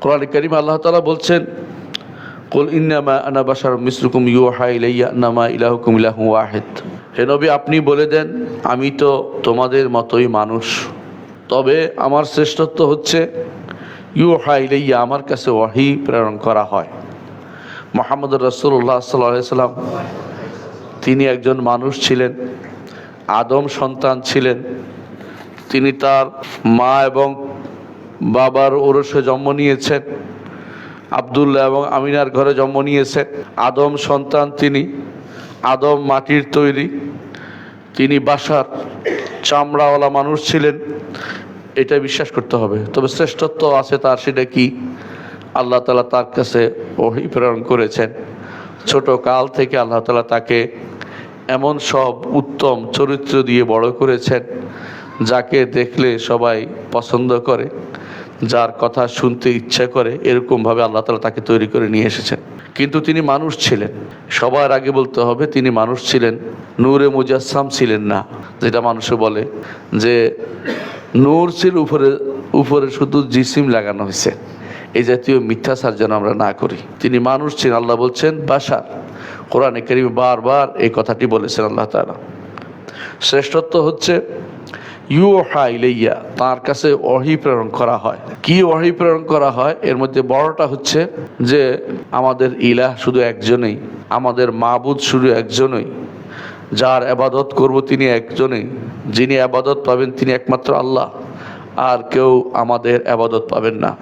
কোরআন করিম আল্লাহ তালা বলছেন, কুল ইন্নামা আনা বাশার মিসরুকুম ইলাইয়া নামা ইলাহুকুম ইলাহু ওয়াহিদ। হে নবী, আপনি বলে দেন, আমি তো তোমাদের মতোই মানুষ। তবে আমার শ্রেষ্ঠত্ব হচ্ছে, ইউহা ইলাইয়া, আমার কাছে ওয়াহি প্রেরণ করা হয়। মোহাম্মদ রসুল্লাহ সাল্লাহ সাল্লাম, তিনি একজন মানুষ ছিলেন, আদম সন্তান ছিলেন। তিনি তার মা এবং বাবার ওরসে জন্ম নিয়েছেন আবদুল্লাহ এবং আমিনার ঘরে জন্ম নিয়েছেন আদম সন্তান তিনি, আদম মাটির তৈরি, তিনি বাসার চামড়াওয়ালা মানুষ ছিলেন। এটা বিশ্বাস করতে হবে। তবে শ্রেষ্ঠত্ব আছে তার, সেটা কি? আল্লাহ তালা তার কাছে ওহি প্রেরণ করেছেন। ছোট কাল থেকে আল্লাহ তালা তাকে এমন সব উত্তম চরিত্র দিয়ে বড় করেছেন, যাকে দেখলে সবাই পছন্দ করে। যার কথা শুনতে ইচ্ছা করে এরকমভাবে আল্লাহ তালা তাকে তৈরি করে নিয়ে এসেছেন। কিন্তু তিনি মানুষ ছিলেন। সবার আগে বলতে হবে, তিনি মানুষ ছিলেন, নূরে মুজাসাম ছিলেন না। যেটা মানুষে বলে যে, নূর ছিল উপরে উপরে শুধু জিসিম লাগানো হয়েছে। এই জাতীয় মিথ্যাচার যেন আমরা না করি। তিনি মানুষ ছিলেন, আল্লাহ বলছেন বাসার কোরআনে করিমে বারবার এই কথাটি বলেছেন আল্লাহ তাআলা। শ্রেষ্ঠত্ব হচ্ছে ইউহা ইলাইয়া, তার কাছে অহি প্রেরণ করা হয়। কি অহি প্রেরণ করা হয়? এর মধ্যে বড়টা হচ্ছে যে, আমাদের ইলাহ শুধু একজনেই, আমাদের মাবুদ শুধু একজনই, যার আবাদত করব তিনি একজনেই, যিনি আবাদত পাবেন তিনি একমাত্র আল্লাহ, আর কেউ আমাদের আবাদত পাবেন না।